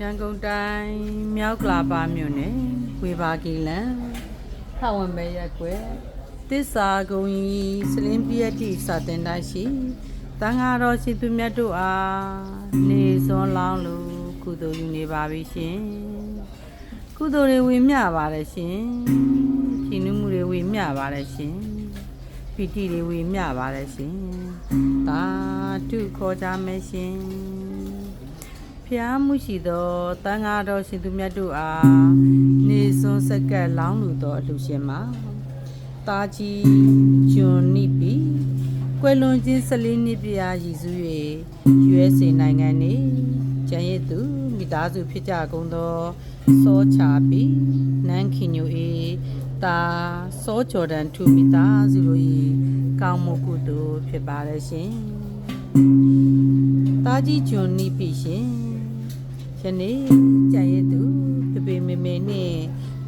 ရန်ကုန်တိုင်းမြောက်ကလာပါမြို့နယ်ဝေဘာကီလန်ထဝန်ပဲရက်ကွယ်တစ္ဆာကုံကြီးစလင်းပြည့်တိစာတင်တိုင်းရှိတန်ဃာတော်ရှိသူမြတ်တို့အားနေစွန်လောင်းလူကုသိုလ်ယူနေပါပြီရှင်ကုသိုလ်တွေဝင်မြပါတယ်ရှင်ဖြင်းနှမှုတွေဝင်မြပါတယ်ရှင်ပီတိတွေဝင်မြပါတယ်ရှင်သာဓုခေါ်ကြမယ်ရှင် ဖျားမှုရှိသောတန်ဃာတော်ရှင်သူမြတ်တို့အားနေစွန်းစက္ကက်လောင်းလူသောအလှရှင်မှာတာကြီးကျွန်နိပိကွယ်လွန်ခြင်း14နှစ်ပြာရည်စု၍ USA နိုင်ငံနေကျန်ရည်သူမိသားစုဖြစ်ကြကုန်သောစောချာပိနန်းခင်ညိုအေတာစောဂျော်ဒန်ထူမိသားစုတို့၏ကောင်းမှုကုသိုလ်ဖြစ်ပါရဲ့ရှင်တာကြီးကျွန်နိပိရှင် ယနေ့ကြံရည်သူဖေဖေမေမေနှင့်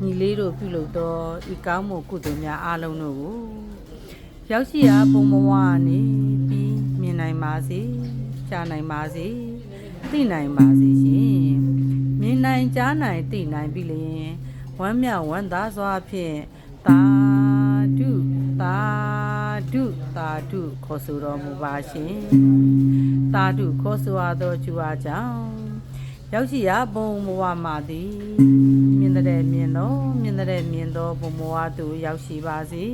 ညီလေးတို့ပြုလုပ်သောဤကောင်းမှုကုသိုလ်များအားလုံးတို့ကိုရောက်ရှိရာဘုံဘဝနေပြီးမြင်နိုင်ပါစေကြားနိုင်ပါစေသိနိုင်ပါစေရှင်မြင်နိုင်ကြားနိုင်သိနိုင်ပြီလျင်ဝမ်းမြောက်ဝမ်းသာစွာဖြင့်သာဓုသာဓုသာဓုခေါ်ဆိုတော်မူပါရှင်သာဓုခေါ်ဆိုရသောကျူအားကြောင့် ရောက်ရှိရာဘုံဘဝမှာသည်မြင်တဲ့မြင်သောမြင်တဲ့မြင်သောဘုံဘဝသို့ရောက်ရှိပါစေ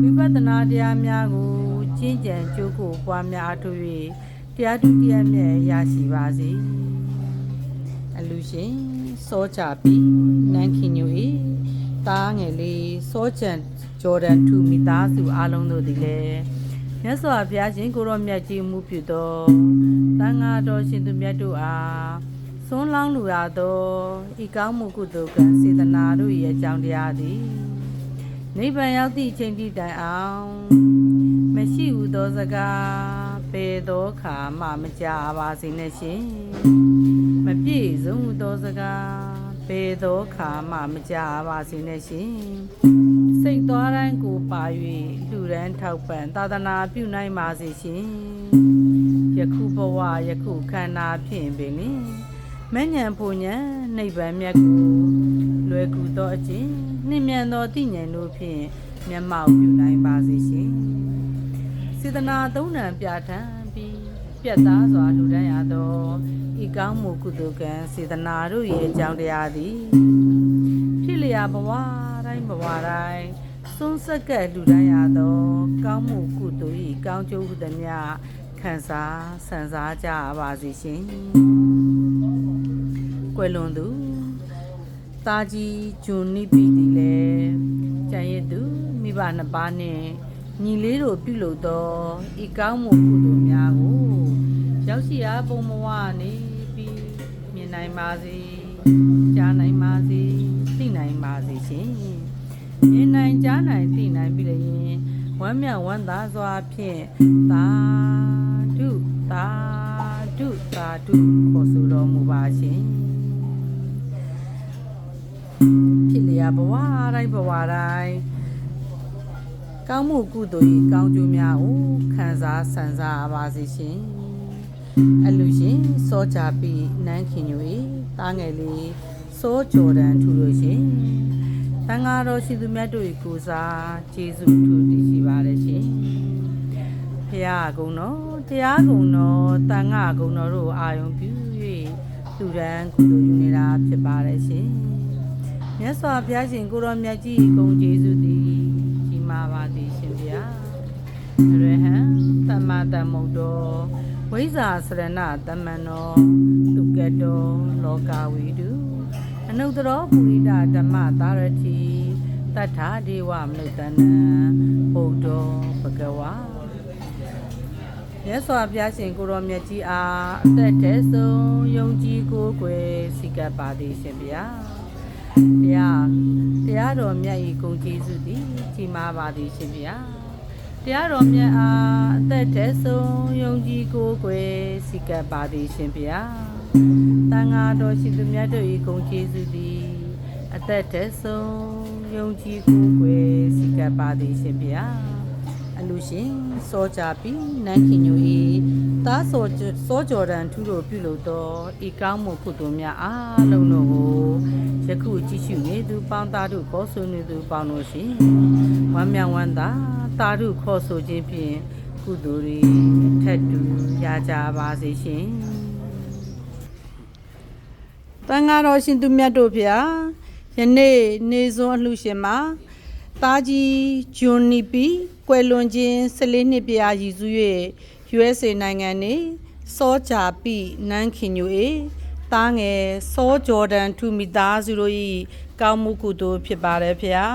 ဝိပဿနာတရားများကိုကျင့်ကြံကြိုးကိုပွားများအထု၍တရားတူတရားမြတ်ရရှိပါစေအလူရှင်စောချပြီနန်းခင်ညူ၏တားငယ်လေးစောချန်ဂျော်ဒန်2မိသားစုအားလုံးတို့သည်လည်း မြတ်စွာဘုရားရှင်ကိုရောမြတ်ကြီးမူပြုသောတန်ဃာတော်ရှင်သူမြတ်တို့အားသွန်းလောင်းလူရသောဤကောင်းမှုကုသိုလ်ကံစေတနာတို့၏အကြောင်းတရားသည်နိဗ္ဗာန်ရောက်သည့်အချိန်တိတိုင်အောင်မရှိဟုသောစကားပေသောခါမှမကြာပါစေနဲ့ရှင်မပြည့်စုံဟုသောစကား ပေသောခါမှမကြာပါစေနဲ့ရှင်စိတ်သွားတိုင်းကိုပါ၍လူရန်ထောက်ပံ့သာသနာပြုနိုင်ပါစေရှင်ယခုဘဝယခုခန္ဓာဖြင့်ပင်လင်မဉ္ဇဉ်ပူဉ္ဇဉ်နိဗ္ဗာန်မြတ်ကိုလွယ်ကူသောအခြင်းနှင့်မြန်သောတိဉ္ဇဉ်တို့ဖြင့်မျက်မှောက်ပြုနိုင်ပါစေရှင်စေတနာသုံးဏပြဋ္ဌာန်း ပြီးပြတ်သားစွာလူတန်းရသောဤကောင်းမှုကုသိုလ်ကံစေတနာတို့၏အကြောင်းတရားသည်ဖြစ်လျာဘဝတိုင်းဘဝတိုင်းစွန်းဆက်ကဲ့လူတန်းရသော ကောင်းမှုကုသိုလ်၏ကောင်းကျိုးဟုသည်များခံစားဆန်စားကြပါစေရှင်ကွယ်လွန်သူတာကြီးဂျွန်နိပိသည်လည်းကျန်ရည်သူမိဘနှစ်ပါးနှင့်ညီလေးတို့ပြုလုပ်သောဤကောင်းမှုကုသိုလ်များကို ရောက်ရှိရာပုံမဝနေပြီးမြင်နိုင်ပါစေကြားနိုင်ပါစေသိနိုင်ပါစေရှင်မြင်နိုင်ကြားနိုင်သိနိုင်ပြီလျင်ဝမ်းမြောက်ဝမ်းသာစွာဖြင့်သာဓုသာဓုသာဓုခေါ်ဆိုတော်မူပါရှင်ဖြစ်လျာဘဝတိုင်းဘဝတိုင်းကောင်းမှုကုသိုလ်၏ကောင်းကျိုးများကိုခံစားဆန်စားပါစေရှင် အလူရှင်စောကြပြီနန်းခင်ညွေတားငယ်လေးစောဂျော်ဒန်ထူလို့ရှင်တန်ဃာတော်ရှိသူမြတ်တို့၏ကိုစားကျေးဇူးထူတည်ရှိပါတယ်ရှင်ဖရာကုံတော်တရားကုံတော်တန်ဃာကုံတော်တို့အာယုံပြု၍လူရန်ကုသိုလ်ယူနေတာဖြစ်ပါတယ်ရှင်မြတ်စွာဘုရားရှင်ကိုရောမြတ်ကြီးဂုံကျေးဇူးသည်ကြီးမားပါသည်ရှင်ဗျာအရဟံသမ္မာသမ္ဗုဒ္ဓော ဝိဇ္ဇာစရဏတမန်တော်သူကတောလောကဝိတုအနုတ္တရောပုရိဒဓမ္မသာရတိတတ္ထာဒေဝမနုဿနံဘုဒ္ဓောဘဂဝါမြတ်စွာဘုရားရှင်ကိုရောမြတ်ကြီးအားအသက်တည်းဆုံးယုံကြည်ကိုယ်ွယ်စိကပ်ပါသည်ရှင်ဗျာတရားတရားတော်မြတ်ဤဂုဏ်ကျေးဇူးသည်ကြီးမားပါသည်ရှင်ဗျာ တရားတော်မြတ်အားအသက်တည်းဆုံးယုံကြည်ကိုယ်ွယ်စိကပ်ပါသည်ရှင်ဗျာတန်ဃာတော်ရှင်သူမြတ်တို့ဤဂုဏ်ကျေးဇူးသည်အသက်တည်းဆုံးယုံကြည်ကိုယ်ွယ်စိကပ်ပါသည်ရှင်ဗျာအလူရှင်စောကြပြီးနန်းခင်ညူဤသားစောစောကြော်ဒန်ထူးတို့ပြုလုပ်သောဤကောင်းမှုကုသိုလ်များအားလုံးတို့ကိုယခုကြည့်ရှုနေသူပေါင်းသားတို့ခေါ်ဆိုနေသူပေါင်းတို့ရှင်ဝမ်းမြောက်ဝမ်းသာ တာတို့ခေါ်ဆိုခြင်းဖြင့်ကုသိုလ်တွေထက်တူရကြပါစေရှင်တန်ဃာတော်ရှင်သူမြတ်တို့ဖျားယနေ့နေစွန်းအလှရှင်မှာတာကြီးဂျွန်နီပီကွယ်လွန်ခြင်း14နှစ်ပြာရည်စူး၍ USA နိုင်ငံနေစောချာပီနန်းခင်ညူအေတားငယ်စောဂျော်ဒန်ထူမိသားစုတို့၏ကောင်းမှုကုသိုလ်ဖြစ်ပါတယ်ဖေဟာ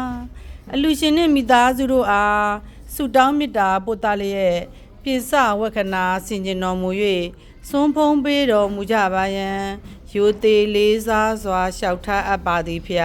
အလူရှင်နှင့်မိသားစုတို့အားဆုတောင်းမေတ္တာပို့သလျက်ပြစ္ဆဝက္ခဏာဆင်ကျင်တော်မူ၍စွန်းဖုံးပေးတော်မူကြပါယံယိုသေးလေးစားစွာလျှောက်ထားအပ်ပါသည်ဖေ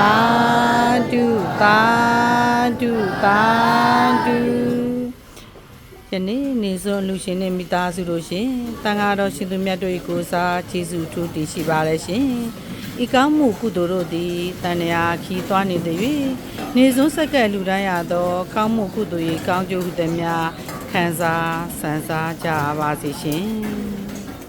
သာဓုသာဓုသာဓုယနေ့နေစွန်လူရှင်နဲ့မိသားစုတို့ရှင်တန်ဃာတော်ရှင်သူမြတ်တို့၏ကိုယ်စားကျေးဇူးထူးတည်ရှိပါလေရှင်ဤကောင်းမှုကုသိုလ်တို့သည်တန်ရာခီးသွားနေသည်၍နေစွန်ဆက်ကဲလူတိုင်းရသောကောင်းမှုကုသိုလ်၏ကောင်းကျိုးဟုသည်များခံစားဆန်းစားကြပါစေရှင်